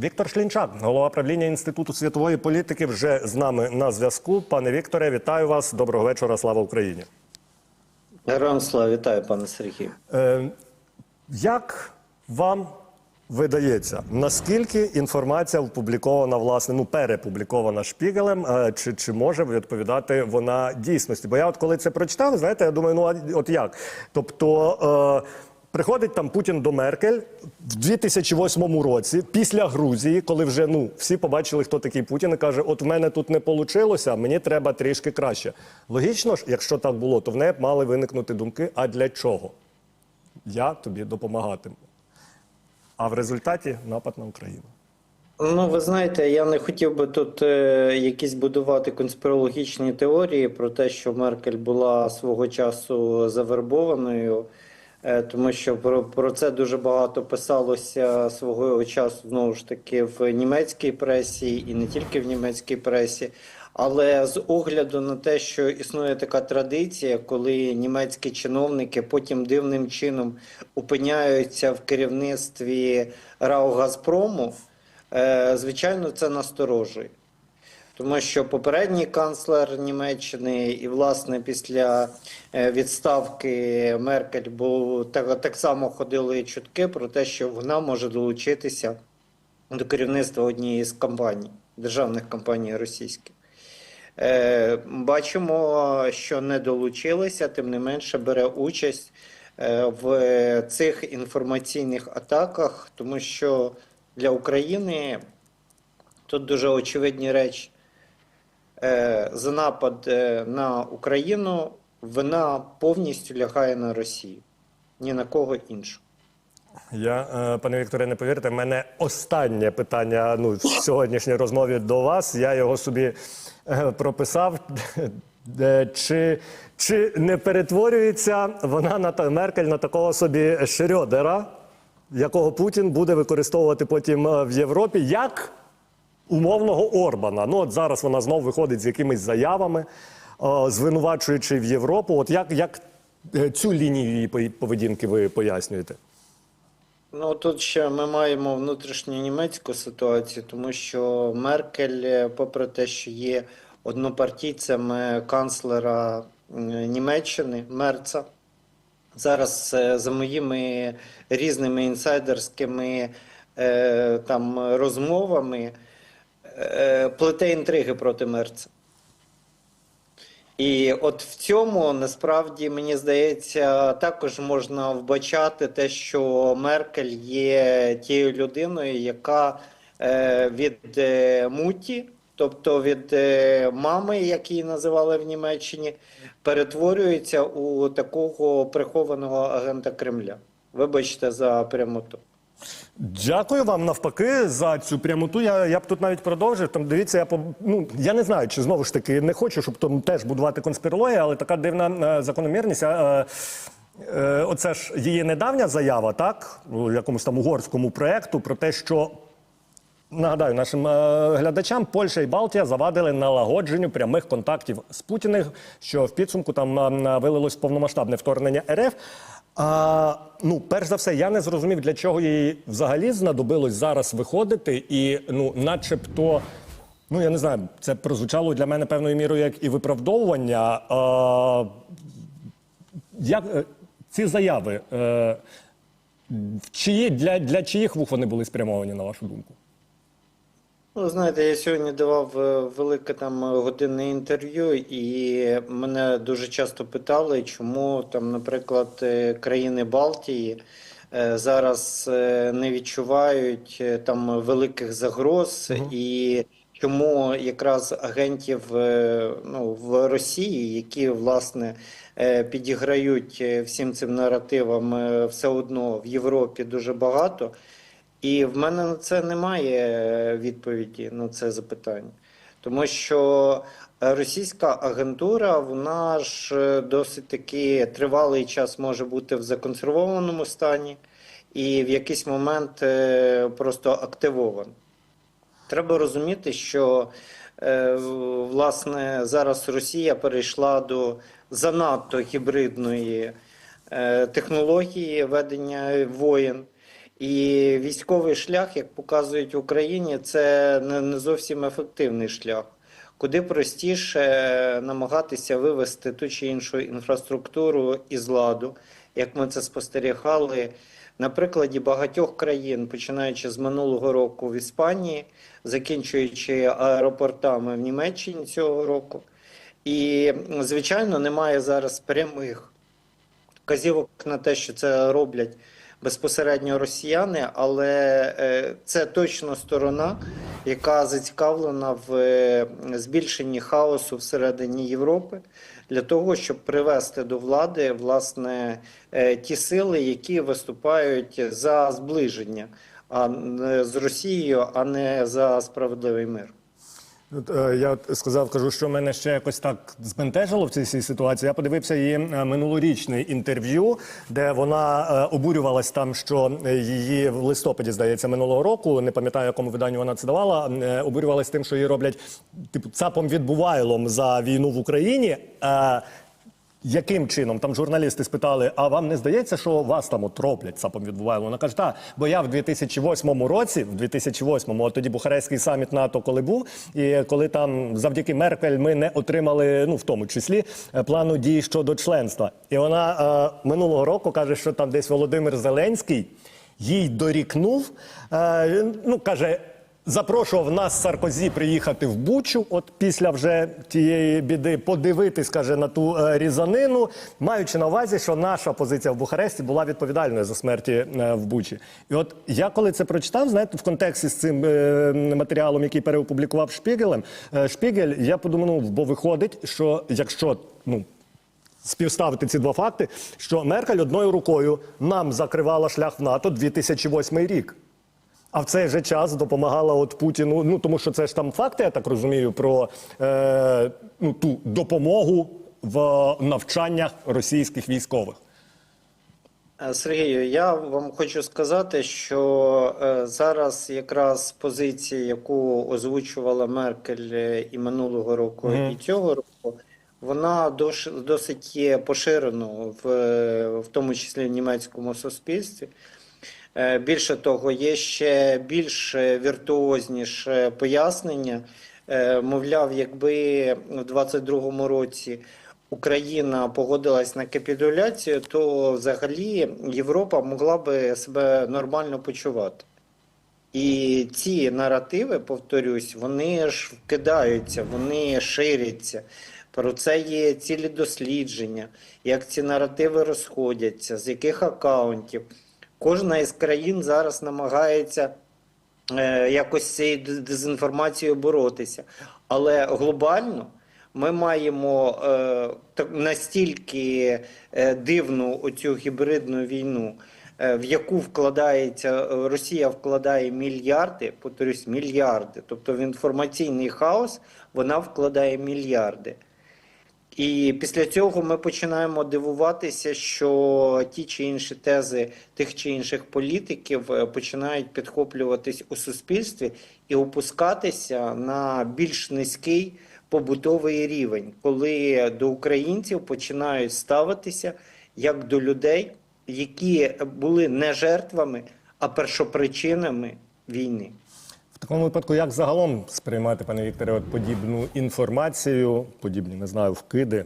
Віктор Шлінчак, голова правління Інституту світової політики, вже з нами на зв'язку. Пане Вікторе, вітаю вас. Доброго вечора. Слава Україні. Героям слава вітаю, пане Сергію. Е, як вам видається, наскільки інформація опублікована, власне, ну перепублікована шпігелем, е, чи, чи може відповідати вона дійсності? Бо я, от коли це прочитав, знаєте, я думаю, ну от як? Тобто. Е, Приходить там Путін до Меркель в 2008 році, після Грузії, коли вже ну всі побачили, хто такий Путін, і каже: От в мене тут не вийшло, мені треба трішки краще. Логічно ж, якщо так було, то в неї мали виникнути думки: а для чого? Я тобі допомагатиму. А в результаті напад на Україну. Ну, ви знаєте, я не хотів би тут е, якісь будувати конспірологічні теорії про те, що Меркель була свого часу завербованою, тому що про, про це дуже багато писалося свого часу знову ж таки в німецькій пресі і не тільки в німецькій пресі. Але з огляду на те, що існує така традиція, коли німецькі чиновники потім дивним чином опиняються в керівництві РАО Газпрому, е, звичайно, це насторожує. Тому що попередній канцлер Німеччини і, власне, після е, відставки Меркель був так, так само ходили чутки про те, що вона може долучитися до керівництва однієї з компаній, державних компаній російських. Е, Бачимо, що не долучилися, тим не менше бере участь е, в цих інформаційних атаках, тому що для України тут дуже очевидні речі. Е, За напад е, на Україну вина повністю лягає на Росію, ні на кого іншого. Я, е, пане Вікторе, не повірте, в мене останнє питання ну, в сьогоднішній розмові до вас. Я його собі прописав. Чи, чи не перетворюється вона на Меркель на такого собі Шрёдера, якого Путін буде використовувати потім в Європі як умовного Орбана? Ну от зараз вона знов виходить з якимись заявами, е, звинувачуючи в Європу. От як, як е, цю лінію її поведінки ви пояснюєте? Ну тут ще ми маємо внутрішню німецьку ситуацію, тому що Меркель, е, попри те, що є однопартійцем е, канцлера Німеччини Мерца, зараз за моїми різними інсайдерськими там розмовами плете інтриги проти Мерца. І от в цьому насправді мені здається також можна вбачати те, що Меркель є тією людиною, яка е, від е, муті, тобто від е, мами, як її називали в Німеччині, перетворюється у такого прихованого агента Кремля. Вибачте за прямоту. Дякую вам навпаки за цю прямоту. Я, я б тут навіть продовжив. Там дивіться, я ну я не знаю, чи знову ж таки не хочу, щоб там теж будувати конспірологію, але така дивна е, закономірність. Е, е, оце ж її недавня заява, так якомусь там угорському проекту про те, що. Нагадаю нашим е, глядачам, Польща і Балтія завадили налагодженню прямих контактів з Путіним, що в підсумку там е, вилилось повномасштабне вторгнення РФ. А, ну, перш за все, я не зрозумів, для чого їй взагалі знадобилось зараз виходити, і ну, начебто, ну я не знаю, це прозвучало для мене певною мірою як і виправдовування. А, як е, ці заяви, е, чиї, для, для чиїх вух вони були спрямовані, на вашу думку? Ну, знаєте, я сьогодні давав е, велике там годинне інтерв'ю, і мене дуже часто питали, чому там, наприклад, е, країни Балтії е, зараз не відчувають там великих загроз, і чому якраз агентів ну, в Росії, які власне підіграють всім цим наративам, все одно в Європі дуже багато. І в мене на це немає е, відповіді на це запитання. Тому що е, російська агентура, вона ж е, досить таки тривалий час може бути в законсервованому стані і в якийсь момент просто активована. Треба розуміти, що власне зараз Росія перейшла до занадто гібридної технології ведення воєн. І військовий шлях, як показують в Україні, це не, зовсім ефективний шлях. Куди простіше намагатися вивести ту чи іншу інфраструктуру із ладу, як ми це спостерігали на прикладі багатьох країн, починаючи з минулого року в Іспанії, закінчуючи аеропортами в Німеччині цього року. І, звичайно, немає зараз прямих вказівок на те, що це роблять безпосередньо росіяни, але е, це точно сторона, яка зацікавлена в е, збільшенні хаосу всередині Європи для того, щоб привести до влади власне е, ті сили, які виступають за зближення а з Росією, а не за справедливий мир. Е, Я сказав, кажу, що мене ще якось так збентежило в цій ситуації. Я подивився її е, минулорічне інтерв'ю, де вона е, обурювалась там, що її в листопаді, здається, минулого року, не пам'ятаю, якому виданню вона це давала, обурювалась тим, що її роблять типу цапом відбувайлом за війну в Україні. Яким чином? Там журналісти спитали, а вам не здається, що вас там от роблять цапом відбувайлом? Вона каже, так, бо я в 2008 році, в 2008-му, от тоді Бухарестський саміт НАТО коли був, і коли там завдяки Меркель ми не отримали, ну в тому числі, е, плану дій щодо членства. І вона е, минулого року каже, що там десь Володимир Зеленський їй дорікнув, е, ну каже. Запрошував нас Саркозі приїхати в Бучу, от після вже тієї біди, подивитись, каже, на ту е, різанину, маючи на увазі, що наша позиція в Бухаресті була відповідальною за смерті е, в Бучі. І от я коли це прочитав, знаєте, в контексті з цим е, матеріалом, який переопублікував Шпігелем, Шпігель, я подумав, ну, бо виходить, що якщо ну співставити ці два факти, що Меркель одною рукою нам закривала шлях в НАТО 2008 рік. А в цей же час допомагала от Путіну. Ну тому що це ж там факти, я так розумію, про е, ну, ту допомогу в навчаннях російських військових. Е, Сергію, я вам хочу сказати, що е, зараз якраз позиція, яку озвучувала Меркель е, і минулого року, Мгм. і цього року, вона досить є поширеною в, в тому числі в німецькому суспільстві. Е, Більше того, є ще більш віртуозніше пояснення. Е, Мовляв, якби в 22-му році Україна погодилась на капітуляцію, то взагалі Європа могла би себе нормально почувати. І ці наративи, повторюсь, вони ж вкидаються, вони ширяться. Про це є цілі дослідження, як ці наративи розходяться, з яких акаунтів. Кожна із країн зараз намагається е, якось цією дезінформацією боротися. Але глобально ми маємо е, настільки е, дивну оцю гібридну війну, в яку вкладається Росія вкладає мільярди, повторюсь, мільярди. Тобто в інформаційний хаос вона вкладає мільярди. І після цього ми починаємо дивуватися, що ті чи інші тези тих чи інших політиків е, починають підхоплюватись у суспільстві і опускатися на більш низький побутовий рівень, коли до українців починають ставитися як до людей, які були не жертвами, а першопричинами війни. В такому випадку, як загалом сприймати, пане Вікторе, от подібну інформацію, подібні, не знаю, вкиди?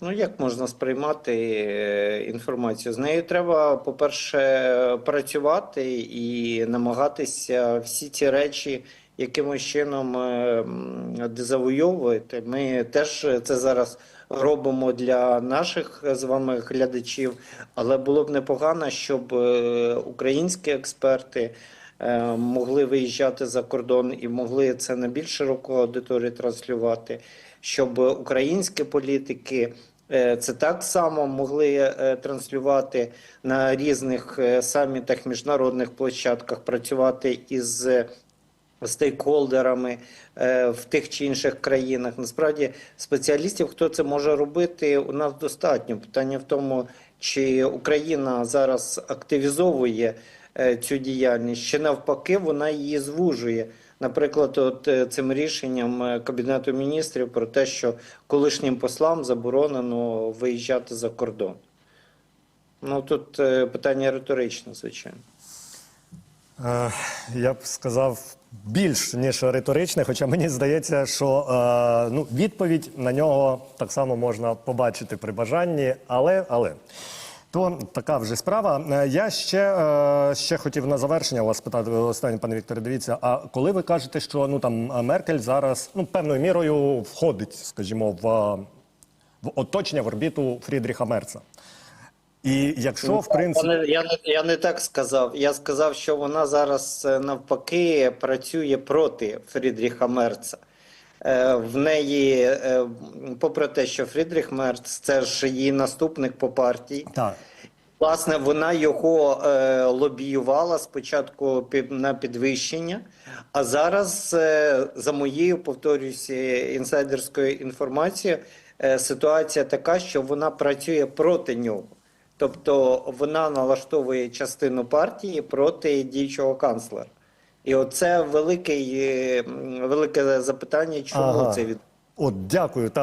Ну, як можна сприймати е, інформацію? З нею треба, по-перше, працювати і намагатися всі ці речі якимось чином е, дезавойовувати. Ми теж це зараз робимо для наших з вами глядачів, але було б непогано, щоб е, українські експерти могли виїжджати за кордон і могли це на більш широку аудиторію транслювати, щоб українські політики. е, Це так само могли е, транслювати на різних е, самітах, міжнародних площадках, працювати із е, стейкхолдерами е, в тих чи інших країнах. Насправді спеціалістів, хто це може робити, у нас достатньо. Питання в тому, чи Україна зараз активізовує е, цю діяльність, чи навпаки вона її звужує. Наприклад, от е, цим рішенням е, Кабінету міністрів про те, що колишнім послам заборонено виїжджати за кордон. Ну тут е, питання риторичне, звичайно. Е, Я б сказав більш ніж риторичне, хоча мені здається, що е, ну, відповідь на нього так само можна побачити при бажанні, але але. То така вже справа. Е, Я ще, е, ще хотів на завершення вас питати останнє, пане Вікторе. Дивіться, а коли ви кажете, що ну там е, Меркель зараз ну певною мірою входить, скажімо, в, в оточення в орбіту Фрідріха Мерца. І якщо в принципі. Я не, я, не, я не так сказав. Я сказав, що вона зараз навпаки працює проти Фрідріха Мерца. Е, В неї, е, попри те, що Фрідріх Мерц це ж її наступник по партії. Так. Власне, вона його е, лобіювала спочатку під, на підвищення, а зараз, е, за моєю повторююся, інсайдерською інформацією, е, ситуація така, що вона працює проти нього. Тобто вона налаштовує частину партії проти діючого канцлера. І оце великий, велике запитання, чому Ага. це від. От дякую. Та